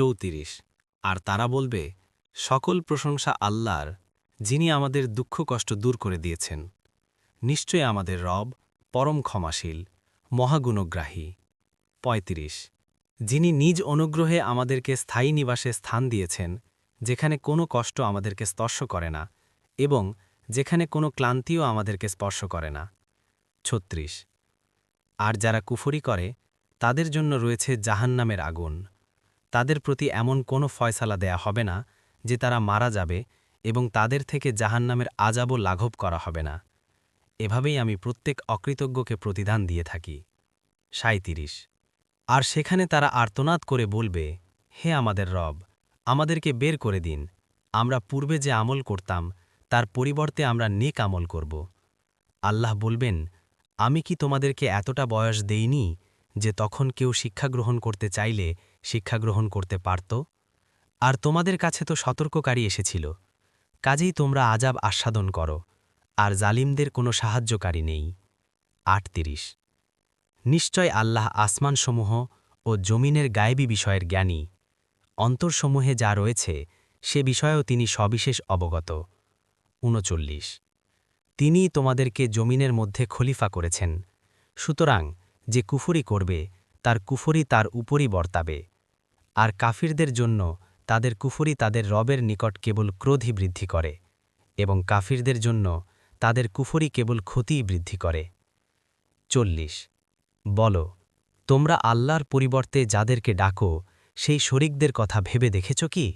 চৌত্রিশ। আর তারা বলবে, সকল প্রশংসা আল্লাহর, যিনি আমাদের দুঃখ কষ্ট দূর করে দিয়েছেন। নিশ্চয় আমাদের রব পরম ক্ষমাশীল, মহাগুণগ্রাহী। ৩৫ যিনি নিজ অনুগ্রহে আমাদেরকে স্থায়ী নিবাসে স্থান দিয়েছেন, যেখানে কোনো কষ্ট আমাদেরকে স্পর্শ করে না এবং যেখানে কোনো ক্লান্তিও আমাদেরকে স্পর্শ করে না। ছত্রিশ। আর যারা কুফরি করে, তাদের জন্য রয়েছে জাহান্নামের আগুন। তাদের প্রতি এমন কোনো ফয়সালা দেয়া হবে না যে তারা মারা যাবে এবং তাদের থেকে জাহান্নামের আজাবও লাঘব করা হবে না। এভাবেই আমি প্রত্যেক অকৃতজ্ঞকে প্রতিদান দিয়ে থাকি। সাঁত্রিশ আর সেখানে তারা আর্তনাদ করে বলবে, হে আমাদের রব, আমাদেরকে বের করে দিন। আমরা পূর্বে যে আমল করতাম, তার পরিবর্তে আমরা নেক আমল করব। আল্লাহ বলবেন, আমি কি তোমাদেরকে এতটা বয়স দেইনি যে তখন কেউ শিক্ষা গ্রহণ করতে চাইলে শিক্ষা গ্রহণ করতে পারত। আর তোমাদের কাছে তো সতর্ককারী এসেছিল। কাজেই তোমরা আজাব আস্বাদন করো, আর জালিমদের কোনো সাহায্যকারী নেই। আটতিরিশ। নিশ্চয় আল্লাহ আসমানসমূহ ও জমিনের গায়েবী বিষয়ের জ্ঞানী। অন্তরসমূহে যা রয়েছে, সে বিষয়েও তিনি সবিশেষ অবগত। উনচল্লিশ। তিনি তোমাদেরকে জমিনের মধ্যে খলিফা করেছেন। সুতরাং যে কুফরি করবে, তার কুফরি তার উপরই বর্তাবে। আর কাফিরদের জন্য তাদের কুফরি তাদের রবের নিকট কেবল ক্রোধই বৃদ্ধি করে, এবং কাফিরদের জন্য তাদের কুফরি কেবল ক্ষতিই বৃদ্ধি করে। চল্লিশ। বল, তোমরা আল্লাহর পরিবর্তে যাদেরকে ডাকো, সেই শরিকদের কথা ভেবে দেখেছ কি?